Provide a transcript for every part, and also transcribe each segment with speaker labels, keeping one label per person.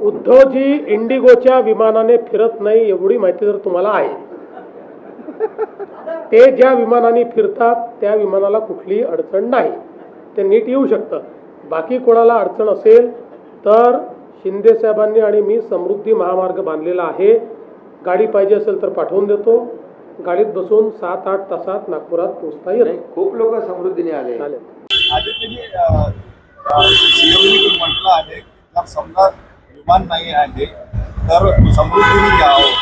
Speaker 1: उद्धवजी इंडिगोच्या विमानाने फिरत नाही एवढी माहिती जर तुम्हाला आहे. ते ज्या विमानाने फिरतात त्या विमानाला कुठलीही अडचण नाही. ते नीट येऊ शकतं. बाकी कोणाला अडचण असेल तर शिंदे साहेबांनी आणि मी समृद्धी महामार्ग बांधलेला आहे. गाडी पाहिजे असेल तर पाठवून देतो. गाडीत बसून सात आठ तासात नागपुरात पोहोचता येईल
Speaker 2: खूप लोक समृद्धीने आले.
Speaker 3: आदित्यजी सीएमने म्हटलं आहे समजा विमान नाही आहे तर समृद्धीने यावं.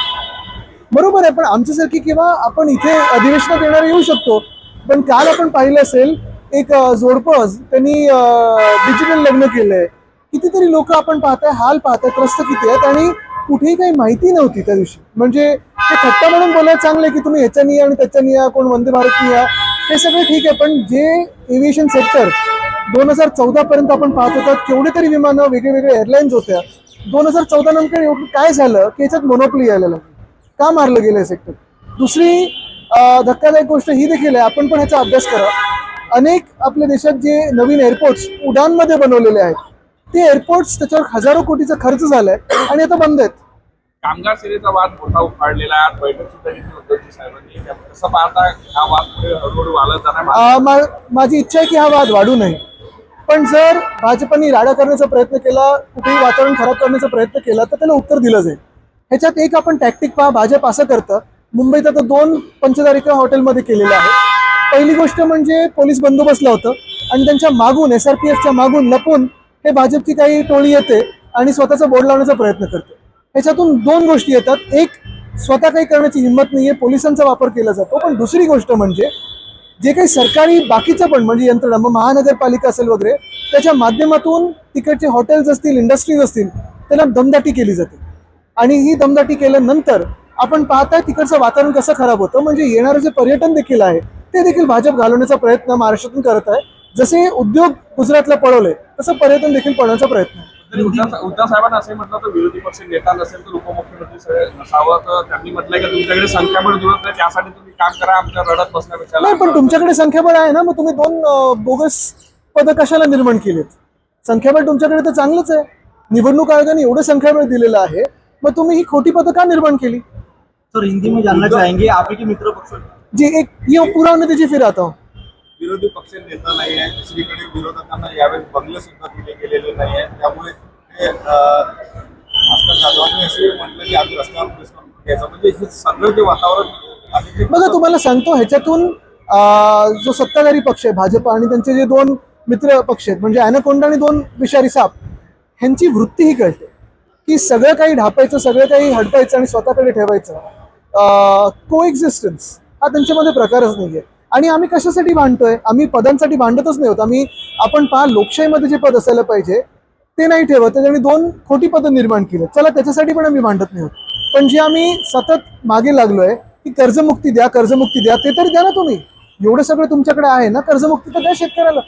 Speaker 4: बरोबर आहे पण आमच्यासारखी किंवा आपण इथे अधिवेशनात येणार येऊ शकतो. पण काल आपण पाहिलं असेल एक अ, जोडपं त्यांनी डिजिटल लग्न केलंय. कितीतरी लोक आपण पाहताय हाल पाहताय त्रस्त किती आहेत आणि कुठेही काही माहिती नव्हती त्या दिवशी. म्हणजे ते थट्टा म्हणून बोलायला चांगलंय की तुम्ही ह्याच्यानी या आणि त्याच्यानी या कोण वंदे भारतनी या हे सगळं ठीक आहे पण जे एव्हिएशन सेक्टर दोन हजार चौदा पर्यंत आपण पाहत होतात केवढे तरी विमानं वेगळे वेगळे एअरलाईन्स होत्या. दोन हजार चौदा नंतर एवढं काय झालं की याच्यात मोनोपली यायला लागली? का मारलं गेलं सेक्टर दुसरी धक्कादायक गोष्ट ही देखील आहे. आपण पण ह्याचा अभ्यास करा. अनेक आपल्या देशात जे नवीन एअरपोर्ट्स उडानमध्ये बनवलेले आहेत ते एअरपोर्ट्स त्याच्यावर हजारो कोटीचा खर्च झालाय आणि आता बंद आहेत.
Speaker 5: कामगार सेनेचा वाद मोठा उफाडलेला बैठक सुद्धा घेतली साहेबांनी कसं पाहता हा वाद पुढे हळूहळू जाणार
Speaker 4: माझी इच्छा आहे की हा वाद वाढू नये. पण जर भाजपने राडा करण्याचा प्रयत्न केला कुठेही वातावरण खराब करण्याचा प्रयत्न केला तर त्याला उत्तर दिलं जाईल. ह्याच्यात एक आपण टॅक्टिक पहा भाजप असं करतं. मुंबईत आता दोन पंचतारिका हॉटेलमध्ये केलेलं आहे पहिली गोष्ट म्हणजे पोलीस बंदोबस्तला होतं आणि त्यांच्या मागून एस आर पी एफच्या मागून लपून हे भाजपची काही टोळी येते आणि स्वतःचा बोर्ड लावण्याचा प्रयत्न करते. ह्याच्यातून दोन गोष्टी येतात. एक स्वतः काही करण्याची हिंमत नाहीये पोलिसांचा वापर केला जातो. पण दुसरी गोष्ट म्हणजे जे काही सरकारी बाकीचं पण म्हणजे यंत्रणा मग महानगरपालिका असेल वगैरे त्याच्या माध्यमातून तिकडचे हॉटेल्स असतील इंडस्ट्रीज असतील त्यांना दमदाटी केली जाते. आणि ही दमदाटी केल्यानंतर आपण पाहताय तिकडचं वातावरण कसं खराब होतं म्हणजे येणारं जे पर्यटन देखील आहे ते देखील भाजप घालवण्याचा प्रयत्न महाराष्ट्रातून करत आहे. जसे उद्योग गुजरातला पळवले तसं पर्यटन देखील पळवण्याचा प्रयत्न आहे.
Speaker 5: उद्धव उद्धव साहेबांना असं म्हटलं तर विरोधी पक्ष नेता नसेल तर उपमुख्यमंत्री तर त्यांनी म्हटलंय की तुमच्याकडे संख्याबळ जुळत नाही त्यासाठी तुम्ही काम करा आमच्या रडत बसण्यापेक्षा
Speaker 4: नाही पण तुमच्याकडे संख्याबळ आहे ना मग तुम्ही दोन बोगस पद कशाला निर्माण केलेत? संख्याबळ तुमच्याकडे तर चांगलंच आहे. निवडणूक आयोगाने एवढं संख्याबळ दिलेलं आहे मग तुम्ही ही खोटी पदं का निर्माण केली?
Speaker 6: सर हिंदी में जानना चाहेंगे आपके मित्र पक्ष
Speaker 4: जी एक ये पूरा फिर आता हूँ.
Speaker 3: विरोधी पक्ष नेता नाही आहे दुसरीकडे विरोधकांना यावेळेस बंगले सुद्धा दिले गेलेले नाही आहे. त्यामुळे ते, भास्कर जाधवांनी असे म्हटलं की आम्ही रस्त्यावर प्रेस कॉन्फरन्स घ्यायचं. म्हणजे हे सगळं जे वातावरण
Speaker 4: बघा तुम्हाला सांगतो ह्याच्यातून जो सत्ताधारी पक्ष आहे भाजप आणि त्यांचे जे दोन मित्र पक्ष आहेत म्हणजे अॅनाकोंडा आणि दोन विषारी साप ह्यांची वृत्ती ही कळते की सगळं काही ढापायचं सगळं काही हडपायचं आणि स्वतःकडे ठेवायचं को एक्झिस्टन्स हा त्यांच्यामध्ये प्रकारच नाही आहे आणि आम्ही कशासाठी भांडतोय? आम्ही पदांसाठी भांडतच नाही होत. आम्ही आपण पहा लोकशाहीमध्ये जे पद असायला पाहिजे ते नाही ठेवत. त्याच्याने दोन खोटी पदं निर्माण केली. चला त्याच्यासाठी पण आम्ही भांडत नाही होत. पण जे आम्ही सतत मागे लागलोय की कर्जमुक्ती द्या कर्जमुक्ती द्या ते तरी द्या ना तुम्ही. एवढं सगळं तुमच्याकडे आहे ना कर्जमुक्ती तर द्या शेतकऱ्याला.